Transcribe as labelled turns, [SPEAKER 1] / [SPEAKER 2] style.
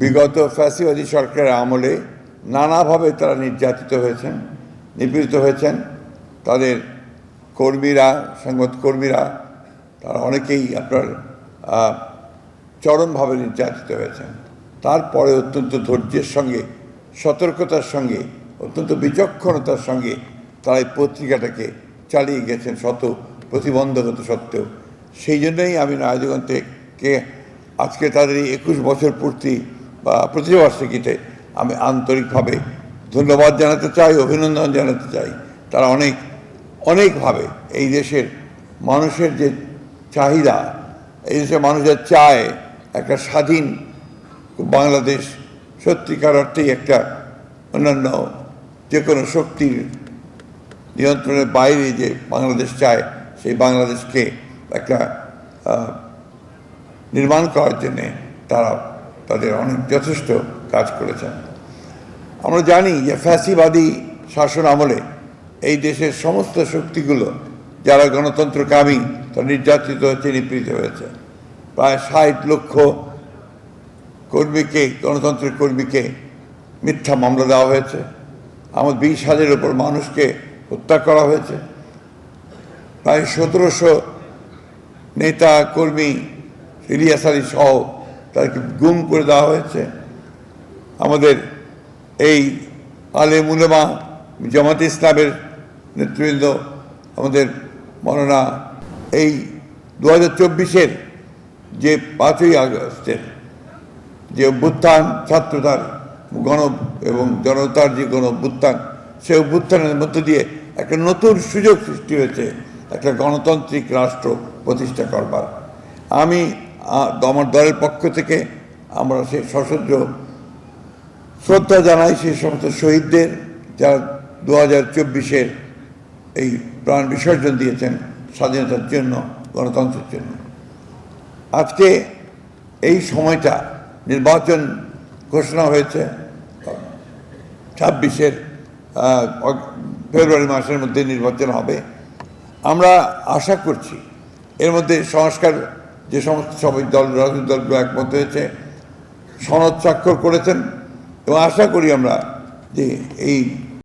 [SPEAKER 1] বিগত ফ্যাসিবাদী সরকারের আমলে নানাভাবে তারা নির্যাতিত হয়েছেন, নিপীড়িত হয়েছেন। তাদের কর্মীরা সংবাদকর্মীরা তারা অনেকেই আপনার চরমভাবে নির্যাতিত হয়েছেন। তারপরে অত্যন্ত ধৈর্যের সঙ্গে, সতর্কতার সঙ্গে, অত্যন্ত বিচক্ষণতার সঙ্গে তারা এই পত্রিকাটাকে চালিয়ে গেছেন শত প্রতিবন্ধকতা সত্ত্বেও। সেই জন্যই আমি রাজগঞ্জকে আজকে তাদের এই একুশ বছর পূর্তি প্রতিবার্ষিকীতে আমি আন্তরিকভাবে ধন্যবাদ জানাতে চাই, অভিনন্দন জানাতে চাই। তারা অনেক, অনেকভাবে এই দেশের মানুষের যে চাহিদা, এই দেশের মানুষের চায় একটা স্বাধীন বাংলাদেশ, সত্যিকার অর্থেই একটা অন্যান্য যে কোনো শক্তির নিয়ন্ত্রণের বাইরে যে বাংলাদেশ চায়, সেই বাংলাদেশকে একটা নির্মাণ করার জন্যে তারা তাদের অনেক যথেষ্ট কাজ করেছেন। আমরা জানি যে ফ্যাসিবাদী শাসন আমলে এই দেশের সমস্ত শক্তিগুলো যারা গণতন্ত্রকামী, তারা নির্যাতিত হয়েছে নিপীড়িত হয়েছে। প্রায় ষাট লক্ষ কর্মীকে, গণতন্ত্রের কর্মীকে মিথ্যা মামলা দেওয়া হয়েছে। আমার বিশ হাজারের উপর মানুষকে হত্যা করা হয়েছে। প্রায় সতেরোশো নেতা কর্মী ইলিয়াস সহ তাদেরকে গুম করে দেওয়া হয়েছে। আমাদের এই আলে মুলেমা জামাত ইসলামের নেতৃবৃন্দ, আমাদের মননা এই দু হাজার চব্বিশের যে পাঁচই আগস্টের যে অভ্যুত্থান, ছাত্রতার গণ এবং জনতার যে গণ অভ্যুত্থান সেই অভ্যুত্থানের মধ্য দিয়ে একটা নতুন সুযোগ সৃষ্টি হয়েছে, একটা গণতান্ত্রিক রাষ্ট্র প্রতিষ্ঠা করবার। আমি আমার দলের পক্ষ থেকে আমরা সেই সশস্ত্র শ্রদ্ধা জানাই সেই সমস্ত শহীদদের যারা দু হাজার চব্বিশের এই প্রাণ বিসর্জন দিয়েছেন স্বাধীনতার জন্য, গণতন্ত্রের জন্য। আজকে এই সময়টা নির্বাচন ঘোষণা হয়েছে, ছাব্বিশের ফেব্রুয়ারি মাসের মধ্যে নির্বাচন হবে। আমরা আশা করছি এর মধ্যে সংস্কার যে সমস্ত সবাই দল, রাজনৈতিক দলগুলো একমত হয়েছে, সনদ স্বাক্ষর করেছেন, এবং আশা করি আমরা যে এই